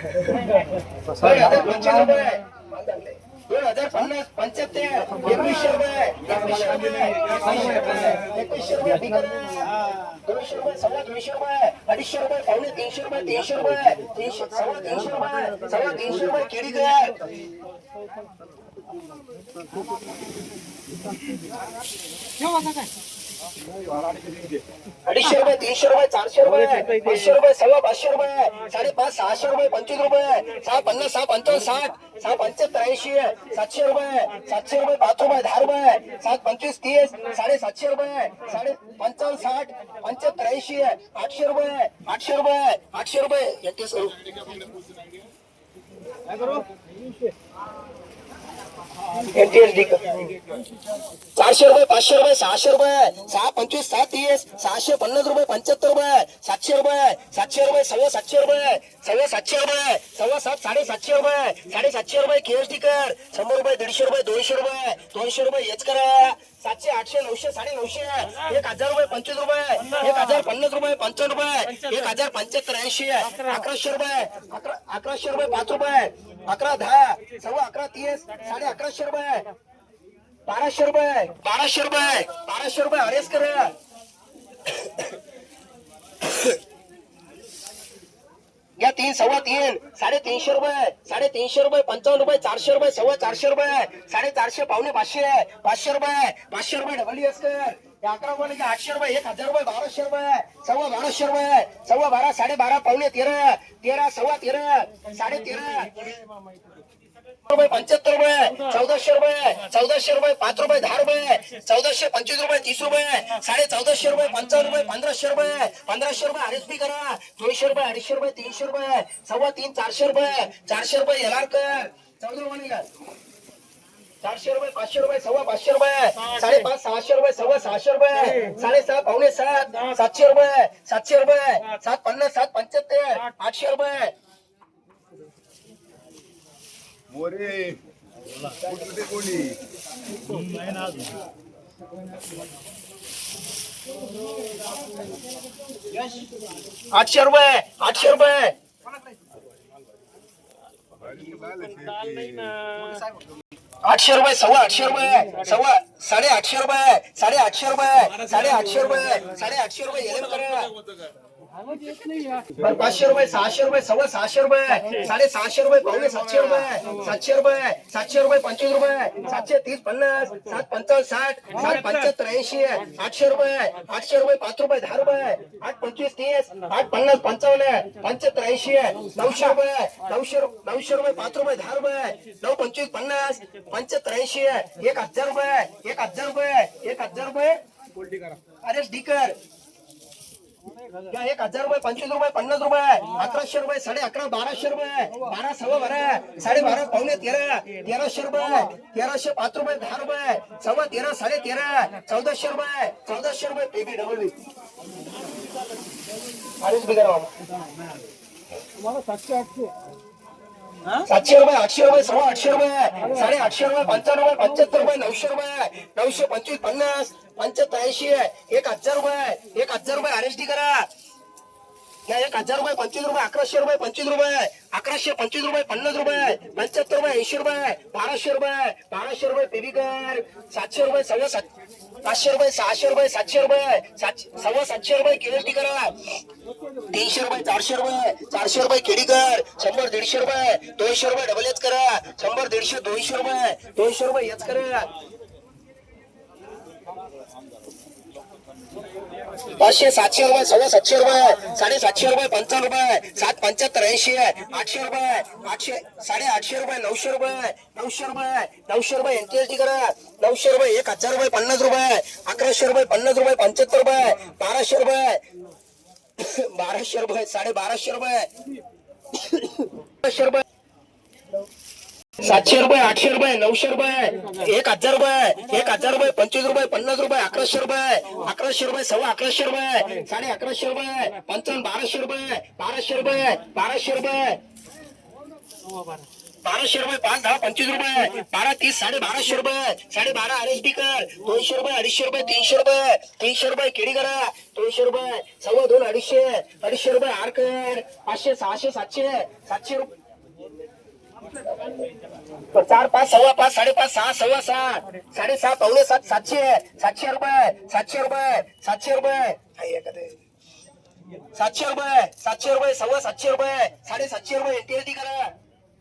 दोन हजार पंचवीस रुपये दोन हजार पन्नास पंच्याहत्तर एकवीसशे रुपये एकवीसशे रुपये एकवीसशे रुपये ठीक दोनशे रुपये सव्वा दोनशे रुपये अडीचशे रुपये पावणे तीनशे रुपये तीनशे रुपये तीनशे सव्वा तीनशे रुपये सव्वा तीनशे रुपये केळी कर अडीचशे रुपये तीनशे रुपये चारशे रुपये पाचशे रुपये सव्वा पाचशे रुपये साडेपाच सहाशे रुपये पंचवीस रुपये सहा पन्नास सहा पंचावन्न साठ सहा पंच्याहत्तर ऐंशी सातशे रुपये सातशे रुपये पाच रुपये दहा रुपये सात पंचवीस तीस साडेसातशे रुपये साडे पंचावन्न साठ पंच्याहत्तर ऐंशी आठशे रुपये आठशे रुपये आठशे रुपये. एकतीस करू? चारशे रुपये पाचशे रुपये सहाशे रुपये. सहा पंचवीस सहा तीस सहाशे पन्नास रुपये पंच्याहत्तर रुपये. सातशे रुपये सातशे रुपये सव्वा सातशे रुपये. सव्वा सातशे रुपये सव्वा सात साडेसातशे रुपये. साडेसातशे रुपये केएसडी कर. शंभर रुपये दीडशे रुपये दोनशे रुपये दोनशे रुपये हेच करा. सातशे आठशे नऊशे साडे नऊशे. एक हजार रुपये पंचवीस रुपये. एक हजार पन्नास रुपये पंचावन्न रुपये. एक हजार पंच्याहत्तर ऐंशी. अकराशे रुपये अकरा अकराशे रुपये पाच रुपये. अकरा दहा सव्वा अकरा तीस साडे अकराशे रुपये बाराशे रुपये बाराशे रुपये बाराशे रुपये अरेस कर या तीन सव्वा तीन साडे तीनशे रुपये साडे तीनशे रुपये पंचावन्न रुपये चारशे रुपये सव्वा चारशे रुपये साडे चारशे पावणे पाचशे पाचशे रुपये पाचशे रुपये डबल एस कर अकरा रुपये म्हणजे आठशे रुपये एक हजार रुपये बाराशे रुपये सव्वा बाराशे रुपये सव्वा बारा साडे बारा पावणे तेरा तेरा सव्वा तेरा साडे तेरा रुपये पंच्याहत्तर रुपये चौदाशे रुपये चौदाशे रुपये पाच रुपये दहा रुपये चौदाशे पंचवीस रुपये तीस रुपये साडे चौदाशे रुपये पंचावन्न रुपये पंधराशे रुपये पंधराशे रुपये आर एस पी करा दोनशे रुपये अडीचशे रुपये तीनशे रुपये सव्वा तीन चारशे रुपये चारशे रुपये एल आर कर चौदा रुपये चारशे रुपये पाचशे रुपये सव्वा पाचशे रुपये साडेपाच सहाशे रुपये सव्वा सहाशे रुपये साडेसहा पावणे सात सातशे रुपये सातशे रुपये सात पन्नास सात पंच्याहत्तर आठशे रुपये मोरे। आठशे रुपये आठशे रुपये. आठशे रुपये, सव्वा आठशे रुपये, सव्वा साडे आठशे रुपये साडे आठशे रुपये साडे आठशे रुपये साडे आठशे रुपये बरं, पाचशे रुपये सहाशे रुपये सव्वा सहाशे रुपये साडे सहाशे रुपये पावणे सातशे रुपये सातशे रुपये सातशे रुपये पंचवीस रुपये सातशे तीस पन्नास सात पंचावन्न साठ सात पंच्याहत्तर ऐंशी आठशे रुपये आठशे रुपये पाच रुपये दहा रुपये आठ पंचवीस तीस आठ पन्नास पंचावन्न पंच्याहत्तर ऐंशी नऊशे रुपये नऊशे नऊशे रुपये पाच रुपये दहा रुपये नऊ पंचवीस पन्नास पंच्याहत्तर ऐंशी एक हजार रुपये एक हजार रुपये एक हजार रुपये. अरे स्टिकर या एक हजार रुपये पंचवीस रुपये पन्नास रुपये? अकराशे रुपये साडे अकरा बाराशे रुपये. बारा सव्वा बारा. साडे बारा पावणे तेरा. तेराशे रुपये. तेराशे पाच रुपये दहा रुपये. सव्वा तेरा साडे तेरा. चौदाशे रुपये. चौदाशे रुपये पेटी डबल अडीच बिघा सातशे सातशे रुपये आठशे रुपये सव्वा आठशे रुपये. साडे आठशे रुपये पंचावन्न रुपये पंच्याहत्तर रुपये नऊशे रुपये. नऊशे पंचवीस पन्नास पंच्याहत्तर ऐंशी. एक हजार रुपये. एक हजार रुपये आर एस डी करा. नाही एक हजार रुपये पंचवीस रुपये अकराशे रुपये पंचवीस रुपये. अकराशे पंचवीस रुपये पन्नास रुपये पंच्याहत्तर रुपये ऐंशी रुपये बाराशे रुपये बाराशे रुपये बेबीकर सातशे रुपये सव्वा सात पाचशे रुपये सहाशे रुपये सातशे रुपये सातशे सव्वा सातशे रुपये केएसडी करा. तीनशे रुपये चारशे रुपये चारशे रुपये केडीकर शंभर दीडशे रुपये दोनशे रुपये डबल एच करा. शंभर दीडशे दोनशे रुपये दोनशे रुपये एच करा. पाचशे सातशे रुपये सव्वा सातशे रुपये साडे सातशे रुपये पंचावन्न रुपये सात पंच्याहत्तर ऐंशी आठशे रुपये आठशे साडे आठशे रुपये नऊशे रुपये नऊशे रुपये नऊशे रुपये एनटीएसटी करा. नऊशे रुपये एक हजार रुपये पन्नास रुपये अकराशे रुपये पन्नास रुपये पंच्याहत्तर रुपये बाराशे रुपये बाराशे रुपये साडे बाराशे रुपये बाराशे रुपये. सातशे रुपये आठशे रुपये नऊशे रुपये एक हजार रुपये एक हजार रुपये पंचवीस रुपये पन्नास रुपये अकराशे रुपये अकराशे रुपये सव्वा अकराशे रुपये साडे अकराशे रुपये पंचावन्न बाराशे रुपये बाराशे रुपये बाराशे रुपये. बाराशे रुपये पाच दहा पंचवीस रुपये बारा तीस साडे बाराशे रुपये साडे बारा आर बी डी कर दोनशे रुपये अडीचशे रुपये तीनशे रुपये तीनशे रुपये केळी करा दोनशे रुपये सव्वा दोन अडीचशे अडीचशे रुपये आर कर पाचशे सहाशे सातशे सातशे रुपये. चार पाच सव्वा पाच साडेपाच सहा सव्वा सात साडेसहा पावणे सात सातशे सातशे रुपये सातशे रुपये सातशे रुपये. सातशे रुपये सातशे रुपये सव्वा सातशे रुपये साडेसातशे रुपये एनटीएलटी करा.